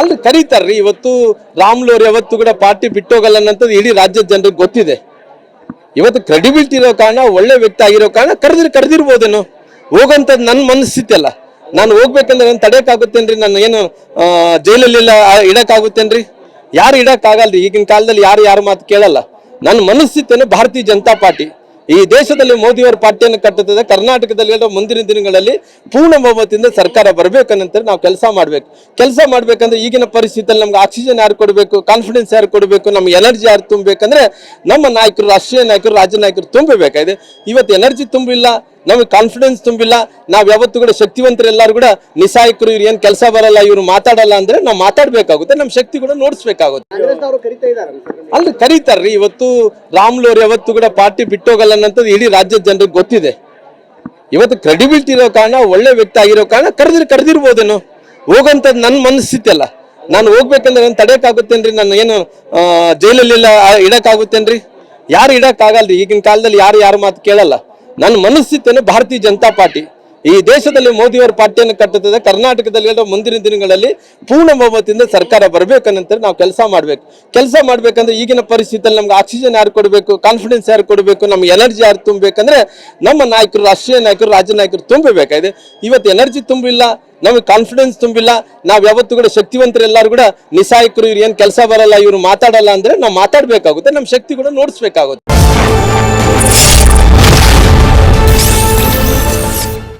ಅಲ್ಲಿ ಕರೀತಾರ್ರಿ. ಇವತ್ತು ರಾಮ್ಲೋರ್ ಯಾವತ್ತು ಕೂಡ ಪಾರ್ಟಿ ಬಿಟ್ಟೋಗಲ್ಲ ಅನ್ನೋದು ಇಡೀ ರಾಜ್ಯದ ಜನರಿಗೆ ಗೊತ್ತಿದೆ. ಇವತ್ತು ಕ್ರೆಡಿಬಿಲಿಟಿ ಇರೋ ಕಾರಣ, ಒಳ್ಳೆ ವ್ಯಕ್ತಿ ಆಗಿರೋ ಕಾರಣ ಕರೆದ್ರೆ, ಕರೆದಿರ್ಬೋದೇನು. ಹೋಗಂತದ್ ನನ್ನ ಮನಸ್ಥಿತಿ ಅಲ್ಲ ನಾನು ಹೋಗ್ಬೇಕಂದ್ರೆ ನಾನು ತಡೆಯಕ್ಕಾಗುತ್ತೇನ್ರಿ? ನಾನು ಏನು ಜೈಲಲ್ಲಿ ಜೈಲಲ್ಲೆಲ್ಲ ಇಡಕ್ಕಾಗುತ್ತೇನ್ರಿ? ಯಾರು ಇಡಕ್ಕಾಗಲ್ರಿ? ಈಗಿನ ಕಾಲದಲ್ಲಿ ಯಾರು ಯಾರು ಮಾತು ಕೇಳಲ್ಲ. ನನ್ನ ಮನಸ್ಥಿತಿಯನ್ನು ಭಾರತೀಯ ಜನತಾ ಪಾರ್ಟಿ. ಈ ದೇಶದಲ್ಲಿ ಮೋದಿಯವರ ಪಾರ್ಟಿಯನ್ನು ಕಟ್ಟುತ್ತದೆ ಕರ್ನಾಟಕದಲ್ಲಿ ಮುಂದಿನ ದಿನಗಳಲ್ಲಿ ಪೂರ್ಣ ಬಹುಮತದಿಂದ ಸರ್ಕಾರ ಬರ್ಬೇಕನ್ನಂತ ನಾವು ಕೆಲಸ ಮಾಡಬೇಕು. ಕೆಲಸ ಮಾಡ್ಬೇಕಂದ್ರೆ ಈಗಿನ ಪರಿಸ್ಥಿತಿಯಲ್ಲಿ ನಮ್ಗೆ ಆಕ್ಸಿಜನ್ ಯಾರು ಕೊಡಬೇಕು ಕಾನ್ಫಿಡೆನ್ಸ್ ಯಾರು ಕೊಡಬೇಕು, ನಮ್ಗೆ ಎನರ್ಜಿ ಯಾರು ತುಂಬಬೇಕಂದ್ರೆ ನಮ್ಮ ನಾಯಕರು, ರಾಷ್ಟ್ರೀಯ ನಾಯಕರು, ರಾಜ್ಯ ನಾಯಕರು ತುಂಬಬೇಕಾಗಿದೆ. ಇವತ್ತು ಎನರ್ಜಿ ತುಂಬಿಲ್ಲ ನಮಗೆ ಕಾನ್ಫಿಡೆನ್ಸ್ ತುಂಬಿಲ್ಲ. ನಾವ್ ಯಾವತ್ತು ಕೂಡ ಶಕ್ತಿವಂತರು ಎಲ್ಲರೂ ಕೂಡ ನಿಸಾಯಕರು ಇವ್ರು ಏನ್ ಕೆಲಸ ಬರಲ್ಲ, ಇವ್ರು ಮಾತಾಡಲ್ಲ ಅಂದ್ರೆ ನಾವು ಮಾತಾಡಬೇಕಾಗುತ್ತೆ ನಮ್ಮ ಶಕ್ತಿ ಕೂಡ ನೋಡಿಸ್ಬೇಕಾಗುತ್ತೆ. ಅಲ್ಲಿ ಕರೀತಾರ್ರಿ, ಇವತ್ತು ರಾಮ್ಲೋರ್ ಯಾವತ್ತು ಕೂಡ ಪಾರ್ಟಿ ಬಿಟ್ಟೋಗಲ್ಲ ಅನ್ನೋದು ಇಡೀ ರಾಜ್ಯದ ಜನರಿಗೆ ಗೊತ್ತಿದೆ. ಇವತ್ತು ಕ್ರೆಡಿಬಿಲಿಟಿ ಇರೋ ಕಾರಣ, ಒಳ್ಳೆ ವ್ಯಕ್ತಿ ಆಗಿರೋ ಕಾರಣ ಕರೆದ್ರೆ, ಕರೆದಿರ್ಬೋದೇನೋ. ಹೋಗಂತದ್ ನನ್ನ ಮನಸ್ಥಿತಿ ಅಲ್ಲ. ನಾನು ಹೋಗ್ಬೇಕಂದ್ರೆ ನಾನು ತಡೆಯಕ್ಕಾಗುತ್ತೇನ್ರಿ? ನಾನು ಏನು ಜೈಲಲ್ಲಿ ಇಡಕ್ಕಾಗುತ್ತೇನ್ರಿ? ಯಾರು ಇಡಕ್ಕಾಗಲ್ರಿ? ಈಗಿನ ಕಾಲದಲ್ಲಿ ಯಾರು ಯಾರು ಮಾತು ಕೇಳಲ್ಲ. ನನ್ನ ಮನಸ್ಥಿತಿಯನ್ನು ಭಾರತೀಯ ಜನತಾ ಪಾರ್ಟಿ, ಈ ದೇಶದಲ್ಲಿ ಮೋದಿಯವರ ಪಾರ್ಟಿಯನ್ನು ಕಟ್ಟುತ್ತದೆ, ಕರ್ನಾಟಕದಲ್ಲಿ ಎಲ್ಲ ಮುಂದಿನ ದಿನಗಳಲ್ಲಿ ಪೂರ್ಣ ಬಹುಮತದಿಂದ ಸರ್ಕಾರ ಬರಬೇಕನ್ನಂತರ ನಾವು ಕೆಲಸ ಮಾಡಬೇಕು. ಕೆಲಸ ಮಾಡಬೇಕಂದ್ರೆ ಈಗಿನ ಪರಿಸ್ಥಿತಿಯಲ್ಲಿ ನಮ್ಗೆ ಆಕ್ಸಿಜನ್ ಯಾರು ಕೊಡಬೇಕು ಕಾನ್ಫಿಡೆನ್ಸ್ ಯಾರು ಕೊಡಬೇಕು, ನಮ್ಗೆ ಎನರ್ಜಿ ಯಾರು ತುಂಬಬೇಕಂದ್ರೆ ನಮ್ಮ ನಾಯಕರು, ರಾಷ್ಟ್ರೀಯ ನಾಯಕರು, ರಾಜ್ಯ ನಾಯಕರು ತುಂಬಬೇಕಾಗಿದೆ. ಇವತ್ತು ಎನರ್ಜಿ ತುಂಬಿಲ್ಲ, ನಮಗೆ ಕಾನ್ಫಿಡೆನ್ಸ್ ತುಂಬಿಲ್ಲ, ನಾವು ಯಾವತ್ತೂ ಕೂಡ ಶಕ್ತಿವಂತರು ಎಲ್ಲರೂ ಕೂಡ ನಿಸಾಯಕರು, ಇವ್ರು ಏನು ಕೆಲಸ ಬರಲ್ಲ, ಇವರು ಮಾತಾಡಲ್ಲ ಅಂದರೆ ನಾವು ಮಾತಾಡಬೇಕಾಗುತ್ತೆ ನಮ್ಮ ಶಕ್ತಿ ಕೂಡ ನೋಡಿಸ್ಬೇಕಾಗುತ್ತೆ.